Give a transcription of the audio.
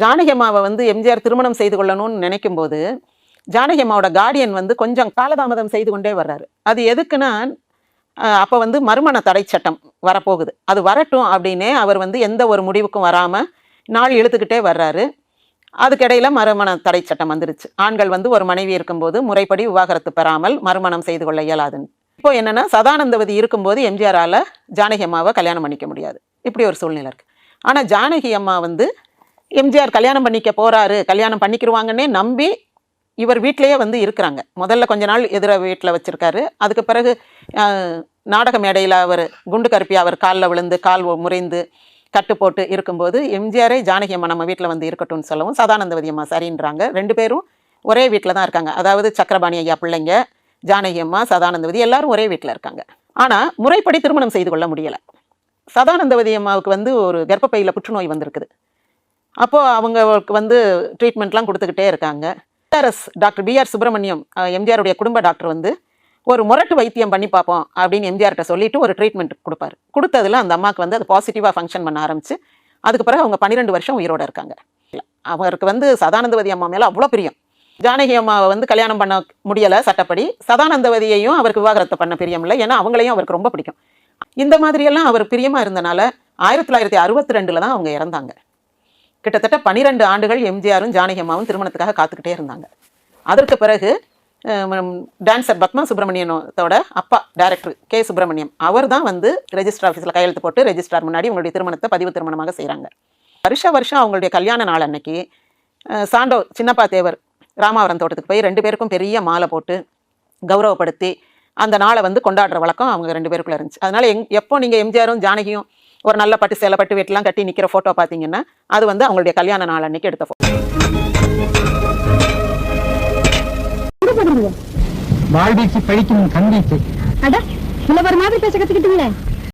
ஜானகி அம்மாவை வந்து எம்ஜிஆர் திருமணம் செய்து கொள்ளணும்னு நினைக்கும் போது ஜானகி அம்மாவோட கார்டியன் வந்து கொஞ்சம் காலதாமதம் செய்து கொண்டே வர்றாரு. அது எதுக்குன்னா அப்போ வந்து மறுமண தடை சட்டம் வரப்போகுது. அது வரட்டும் அப்படின்னே அவர் வந்து எந்த ஒரு முடிவுக்கும் வராமல் நாள் இழுத்துக்கிட்டே வர்றாரு. அதுக்கிடையில் மறுமண தடை சட்டம் வந்துருச்சு. ஆண்கள் வந்து ஒரு மனைவி இருக்கும்போது முறைப்படி விவாகரத்து பெறாமல் மறுமணம் செய்து கொள்ள இயலாதுன்னு. இப்போ என்னென்னா சதானந்தவதி இருக்கும்போது எம்ஜிஆரால் ஜானகி அம்மாவை கல்யாணம் பண்ணிக்க முடியாது. இப்படி ஒரு சூழ்நிலை இருக்குது ஆனால் ஜானகி அம்மா வந்து எம்ஜிஆர் கல்யாணம் பண்ணிக்க போகிறாரு கல்யாணம் பண்ணிக்கிருவாங்கன்னே நம்பி இவர் வீட்டிலேயே வந்து இருக்கிறாங்க. முதல்ல கொஞ்ச நாள் எதிர வீட்டில் வச்சுருக்காரு. அதுக்கு பிறகு நாடக மேடையில் அவர் குண்டு கருப்பி அவர் காலில் விழுந்து கால் முறைந்து கட்டு போட்டு இருக்கும்போது எம்ஜிஆரே ஜானகி அம்மா நம்ம வீட்டில் வந்து இருக்கட்டும்னு சொல்லவும் சதானந்தவதி அம்மா சரின்றாங்க. ரெண்டு பேரும் ஒரே வீட்டில் தான் இருக்காங்க. அதாவது சக்கரபாணி ஐயா பிள்ளைங்க ஜானகி அம்மா சதானந்தவதி எல்லாரும் ஒரே வீட்டில் இருக்காங்க. ஆனால் முறைப்படி திருமணம் செய்து கொள்ள முடியலை. சதானந்தவதி அம்மாவுக்கு வந்து ஒரு கர்ப்பப்பையில் புற்றுநோய் வந்திருக்குது. அப்போது அவங்களுக்கு வந்து ட்ரீட்மெண்ட்லாம் கொடுத்துக்கிட்டே இருக்காங்க. பிஆர்எஸ் டாக்டர் பிஆர் சுப்பிரமணியம் எம்ஜிஆருடைய குடும்ப டாக்டர் வந்து ஒரு முரட்டு வைத்தியம் பண்ணி பார்ப்போம் அப்படின்னு எம்ஜிஆர்கிட்ட சொல்லிட்டு ஒரு ட்ரீட்மெண்ட் கொடுப்பாரு. கொடுத்ததுல அந்த அம்மாவுக்கு வந்து அது பாசிட்டிவாக ஃபங்க்ஷன் பண்ண ஆரம்பிச்சு அதுக்கு பிறகு அவங்க பன்னிரெண்டு வருஷம் உயிரோடு இருக்காங்க. அவருக்கு வந்து சதானந்தவதி அம்மா மேலே அவ்வளோ பிரியம். ஜானகி அம்மாவை வந்து கல்யாணம் பண்ண முடியலை சட்டப்படி. சதானந்தவதியையும் அவருக்கு விவாகரத்தை பண்ண பிரியம் இல்லை. ஏன்னா அவங்களையும் அவருக்கு ரொம்ப பிடிக்கும். இந்த மாதிரியெல்லாம் அவர் பிரியமாக இருந்தனால ஆயிரத்தி தொள்ளாயிரத்தி அறுபத்தி ரெண்டில் தான் அவங்க இறந்தாங்க. கிட்டத்தட்ட பனிரெண்டு ஆண்டுகள் எம்ஜிஆரும் ஜானகி அம்மாவும் திருமணத்துக்காக காத்துக்கிட்டே இருந்தாங்க. அதற்கு பிறகு டான்சர் பத்மா சுப்பிரமணியனோட அப்பா டைரக்டர் கே சுப்பிரமணியம் அவர் தான் வந்து ரெஜிஸ்டர் ஆஃபீஸில் கையெழுத்து போட்டு ரெஜிஸ்ட்ரார் முன்னாடி உங்களுடைய திருமணத்தை பதிவு திருமணமாக செய்கிறாங்க வருஷ வருஷம் அவங்களுடைய கல்யாண நாள் அன்னைக்கு சாண்டோ சின்னப்பா தேவர் ராமாவரம் தோட்டத்துக்கு போய் ரெண்டு பேருக்கும் பெரிய மாலை போட்டு கௌரவப்படுத்தி அந்த நாளை வந்து கொண்டாடுற வழக்கம் அவங்க ரெண்டு பேருக்குள்ளே இருந்துச்சு. அதனால் எங் எப்போ நீங்கள் எம்ஜிஆரும் ஜானகியும் ஒரு நல்ல பட்டு சேலை பட்டு வீட்டெல்லாம் கட்டி நிற்கிற ஃபோட்டோ பார்த்தீங்கன்னா அது வந்து அவங்களுடைய கல்யாண நாள் அன்னைக்கு எடுத்த ஃபோட்டோ வாழ்வீச்சு பழிக்கும் கண் வீச்சு. அட இவ்வளவு ஒரு மாதிரி பேச கத்துக்கிட்டீங்களே.